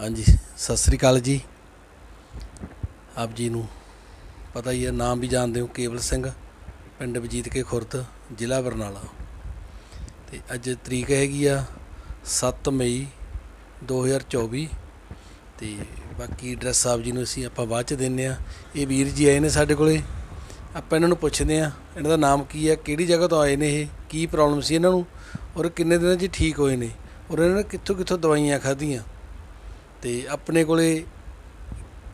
ਹਾਂਜੀ, ਸਤਿ ਸ੍ਰੀ ਅਕਾਲ ਜੀ। ਆਪ ਜੀ ਨੂੰ ਪਤਾ ਹੀ ਹੈ, ਨਾਮ ਵੀ ਜਾਣਦੇ ਹੋ, ਕੇਵਲ ਸਿੰਘ, ਪਿੰਡ ਵਜੀਤ ਕੇ ਖੁਰਦ, ਜ਼ਿਲ੍ਹਾ ਬਰਨਾਲਾ। ਤੇ ਅੱਜ ਤਰੀਕ ਹੈਗੀ ਆ 7 ਮਈ 2024 ਤੇ ਬਾਕੀ ਐਡਰੈਸ ਆਪ ਜੀ ਨੂੰ ਅਸੀਂ ਆਪਾਂ ਬਾਅਦ ਚ ਦਿੰਨੇ ਆ। ਇਹ ਵੀਰ ਜੀ ਆਏ ਨੇ ਸਾਡੇ ਕੋਲੇ। ਆਪਾਂ ਇਹਨਾਂ ਨੂੰ ਪੁੱਛਦੇ ਆ, ਇਹਨਾਂ ਦਾ ਨਾਮ ਕੀ ਹੈ ਕਿਹੜੀ ਜਗ੍ਹਾ ਤੋਂ ਆਏ ਨੇ ਇਹ, ਕੀ ਪ੍ਰੋਬਲਮ ਸੀ ਇਹਨਾਂ ਨੂੰ, ਔਰ ਕਿੰਨੇ ਦਿਨਾਂ 'ਚ ਠੀਕ ਹੋਏ ਨੇ, ਔਰ ਇਹਨਾਂ ਨੇ ਕਿੱਥੋਂ ਕਿੱਥੋਂ ਦਵਾਈਆਂ ਖਾਧੀਆਂ। ਅਤੇ ਆਪਣੇ ਕੋਲੇ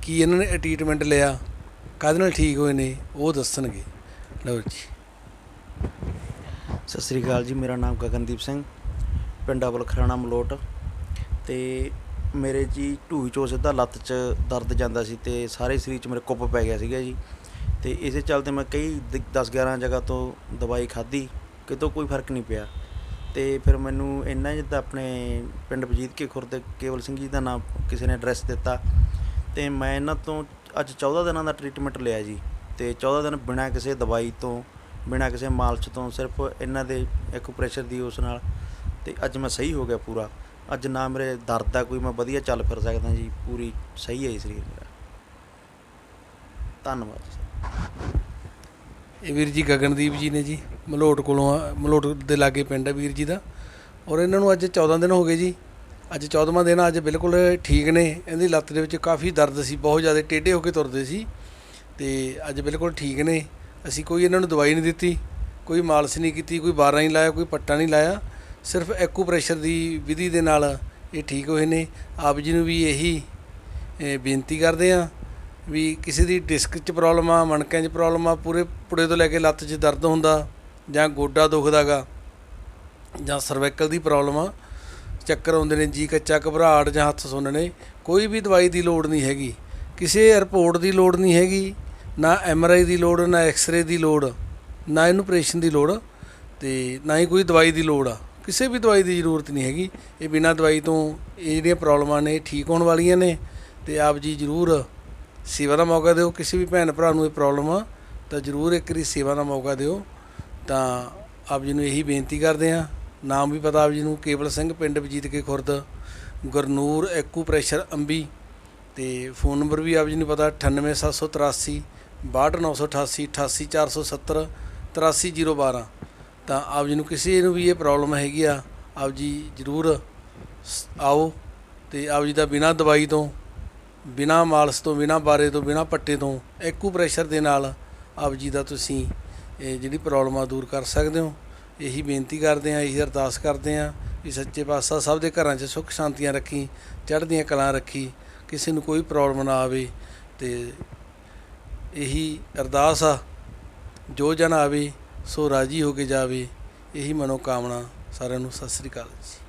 ਕੀ ਇਹਨਾਂ ਨੇ ਟ੍ਰੀਟਮੈਂਟ ਲਿਆ, ਕਾਹਦੇ ਨਾਲ ਠੀਕ ਹੋਏ ਨੇ, ਉਹ ਦੱਸਣਗੇ। ਲਓ ਜੀ। ਸਤਿ ਸ੍ਰੀ ਅਕਾਲ ਜੀ, ਮੇਰਾ ਨਾਮ ਗਗਨਦੀਪ ਸਿੰਘ, ਪਿੰਡ ਅਬਲ ਖਰਾਣਾ ਮਲੋਟ। ਤੇ ਮੇਰੇ ਜੀ ਢੂਈ ਚੋਂ ਸਿੱਧਾ ਲੱਤ 'ਚ ਦਰਦ ਜਾਂਦਾ ਸੀ ਤੇ ਸਾਰੇ ਸਰੀਰ 'ਚ ਮੇਰੇ ਕੁੱਪ ਪੈ ਗਿਆ ਸੀਗਾ ਜੀ। ਤੇ ਇਸੇ ਚੱਲਦੇ ਮੈਂ ਕਈ 10 11 ਜਗ੍ਹਾ ਤੋਂ ਦਵਾਈ ਖਾਧੀ, ਕਿਤੋਂ ਕੋਈ ਫ਼ਰਕ ਨਹੀਂ ਪਿਆ। ਤੇ ਫਿਰ ਮੈਨੂੰ ਇੰਨਾ ਜਿੱਦਾਂ ਆਪਣੇ ਪਿੰਡ ਵਜੀਦ ਕੇ ਖੁਰਦ ਕੇਵਲ ਸਿੰਘ ਜੀ ਦਾ ਨਾਮ ਕਿਸੇ ਨੇ ਐਡਰੈਸ ਦਿੱਤਾ ਤੇ ਮੈਂ ਇਹਨਾਂ ਤੋਂ ਅੱਜ 14 ਦਿਨਾਂ ਦਾ ਟ੍ਰੀਟਮੈਂਟ ਲਿਆ ਜੀ ਤੇ 14 ਦਿਨ ਬਿਨਾਂ ਕਿਸੇ ਦਵਾਈ ਤੋਂ, ਬਿਨਾਂ ਕਿਸੇ ਮਾਲਸ਼ ਤੋਂ ਸਿਰਫ ਇਹਨਾਂ ਦੇ ਇੱਕ ਪ੍ਰੈਸ਼ਰ ਦੀ ਉਸ ਨਾਲ ਤੇ ਅੱਜ ਮੈਂ ਸਹੀ ਹੋ ਗਿਆ ਪੂਰਾ। ਅੱਜ ਨਾ ਮੇਰੇ ਦਰਦ ਆ ਕੋਈ ਮੈਂ ਵਧੀਆ ਚੱਲ ਫਿਰ ਸਕਦਾ ਜੀ, ਪੂਰੀ ਸਹੀ ਹੈ ਜੀ ਸਰੀਰ ਮੇਰਾ। ਧੰਨਵਾਦ ਜੀ। ਇਹ ਵੀਰ ਜੀ ਗਗਨਦੀਪ ਜੀ ਨੇ ਜੀ। ਮਲੋਟ ਕੋਲੋਂ ਆ ਮਲੋਟ ਦੇ ਲਾਗੇ ਪਿੰਡ ਹੈ ਵੀਰ ਜੀ ਦਾ। ਔਰ ਇਹਨਾਂ ਨੂੰ ਅੱਜ 14 ਦਿਨ ਹੋ ਗਏ ਜੀ। ਅੱਜ 14ਵਾਂ ਦਿਨ ਆ, ਅੱਜ ਬਿਲਕੁਲ ਠੀਕ ਨੇ। ਇਹਦੀ ਲੱਤ ਦੇ ਵਿੱਚ ਕਾਫੀ ਦਰਦ ਸੀ ਬਹੁਤ ਜ਼ਿਆਦਾ ਟੇਢੇ ਹੋ ਕੇ ਤੁਰਦੇ ਸੀ। ਤੇ ਅੱਜ ਬਿਲਕੁਲ ਠੀਕ ਨੇ। ਅਸੀਂ ਕੋਈ ਇਹਨਾਂ ਨੂੰ ਦਵਾਈ ਨਹੀਂ ਦਿੱਤੀ ਕੋਈ ਮਾਲਸ਼ ਨਹੀਂ ਕੀਤੀ ਕੋਈ ਬਾਰਾਂ ਨਹੀਂ ਲਾਇਆ ਕੋਈ ਪੱਟਾ ਨਹੀਂ ਲਾਇਆ। ਸਿਰਫ ਐਕੂਪ੍ਰੈਸ਼ਰ ਦੀ ਵਿਧੀ ਦੇ ਨਾਲ ਇਹ ਠੀਕ ਹੋਏ ਨੇ। ਆਪ ਜੀ ਨੂੰ ਵੀ ਇਹੀ ਬੇਨਤੀ ਕਰਦੇ ਆ ਵੀ ਕਿਸੇ ਦੀ ਡਿਸਕ 'ਚ ਪ੍ਰੋਬਲਮ ਆ ਮਣਕਿਆਂ 'ਚ ਪ੍ਰੋਬਲਮ ਆ ਪੂਰੇ ਪੁੜੇ ਤੋਂ ਲੈ ਕੇ ਲੱਤ 'ਚ ਦਰਦ ਹੁੰਦਾ ਜਾਂ ਗੋਡਾ ਦੁਖਦਾਗਾ, ਜਾਂ ਸਰਵਾਈਕਲ ਦੀ ਪ੍ਰੋਬਲਮ ਆ, ਚੱਕਰ ਆਉਂਦੇ ਨੇ, ਜੀ ਕੱਚਾ ਘਬਰਾਹਟ ਜਾਂ ਹੱਥ ਸੁੰਨਣੇ ਕੋਈ ਵੀ ਦਵਾਈ ਦੀ ਲੋੜ ਨਹੀਂ ਹੈਗੀ। ਕਿਸੇ ਰਿਪੋਰਟ ਦੀ ਲੋੜ ਨਹੀਂ ਹੈਗੀ, ਨਾ ਐਮਆਰਆਈ ਦੀ ਲੋੜ, ਨਾ ਐਕਸ-ਰੇ ਦੀ ਲੋੜ, ਨਾ ਇਹਨੂੰ ਆਪਰੇਸ਼ਨ ਦੀ ਲੋੜ, ਤੇ ਨਾ ਹੀ ਕੋਈ ਦਵਾਈ ਦੀ ਲੋੜ ਆ। ਕਿਸੇ ਵੀ ਦਵਾਈ ਦੀ ਜ਼ਰੂਰਤ ਨਹੀਂ ਹੈਗੀ। ਇਹ ਬਿਨਾਂ ਦਵਾਈ ਤੋਂ ਇਹ ਜਿਹੜੀਆਂ ਪ੍ਰੋਬਲਮਾਂ ਨੇ, ਠੀਕ ਹੋਣ ਵਾਲੀਆਂ ਨੇ, ਤੇ ਆਪ ਜੀ ਜ਼ਰੂਰ ਸੇਵਾ ਦਾ ਮੌਕਾ ਦਿਓ। ਕਿਸੇ ਵੀ ਭੈਣ ਭਰਾ ਨੂੰ ਇਹ ਪ੍ਰੋਬਲਮ ਆ, ਤਾਂ ਜ਼ਰੂਰ ਇੱਕ ਵਾਰੀ ਸੇਵਾ ਦਾ ਮੌਕਾ ਦਿਓ। ਤਾਂ ਆਪ ਜੀ ਨੂੰ ਇਹੀ ਬੇਨਤੀ ਕਰਦੇ ਹਾਂ। ਨਾਮ ਵੀ ਪਤਾ ਆਪ ਜੀ ਨੂੰ, ਕੇਵਲ ਸਿੰਘ ਪਿੰਡ ਵਜੀਤ ਕੇ ਖੁਰਦ, ਗੁਰਨੂਰ ਐਕੂ ਪ੍ਰੈਸ਼ਰ ਅੰਬੀ ਤੇ ਫੋਨ ਨੰਬਰ ਵੀ ਆਪ ਜੀ ਨੂੰ ਪਤਾ 98783 62988 88470 83012 ਤਾਂ ਆਪ ਜੀ ਨੂੰ ਕਿਸੇ ਨੂੰ ਵੀ ਇਹ ਪ੍ਰੋਬਲਮ ਹੈਗੀ ਆ, ਆਪ ਜੀ ਜ਼ਰੂਰ ਸ- ਆਓ ਤੇ ਆਪ ਜੀ ਦਾ ਬਿਨਾਂ ਦਵਾਈ ਤੋਂ, ਬਿਨਾਂ ਮਾਲਸ਼ ਤੋਂ, ਬਿਨਾਂ ਬਾਰੇ ਤੋਂ, ਬਿਨਾਂ ਪੱਟੇ ਤੋਂ, ਐਕੂ ਪ੍ਰੈਸ਼ਰ ਦੇ ਨਾਲ ਆਪ ਜੀ ਦਾ ਤੁਸੀਂ ਇਹ ਜਿਹੜੀ ਪ੍ਰੋਬਲਮ ਆ ਦੂਰ ਕਰ ਸਕਦੇ ਹੋ, ਇਹੀ ਬੇਨਤੀ ਕਰਦੇ ਆ ਇਹੀ ਅਰਦਾਸ ਕਰਦੇ ਆ ਵੀ ਸੱਚੇ ਪਾਤਸ਼ਾਹ ਸਭ ਦੇ ਘਰਾਂ 'ਚ ਸੁੱਖ ਸ਼ਾਂਤੀਆਂ ਰੱਖੀ, ਚੜ੍ਹਦੀਆਂ ਕਲਾਂ ਰੱਖੀ, ਕਿਸੇ ਨੂੰ ਕੋਈ ਪ੍ਰੋਬਲਮ ਨਾ ਆਵੇ ਤੇ ਇਹੀ ਅਰਦਾਸ ਆ, ਜੋ ਜਨ ਆਵੇ ਸੋ ਰਾਜੀ ਹੋ ਕੇ ਜਾਵੇ, ਇਹੀ ਮਨੋ ਕਾਮਨਾ ਸਾਰਿਆਂ ਨੂੰ ਸਤਿ ਸ੍ਰੀ ਅਕਾਲ ਜੀ।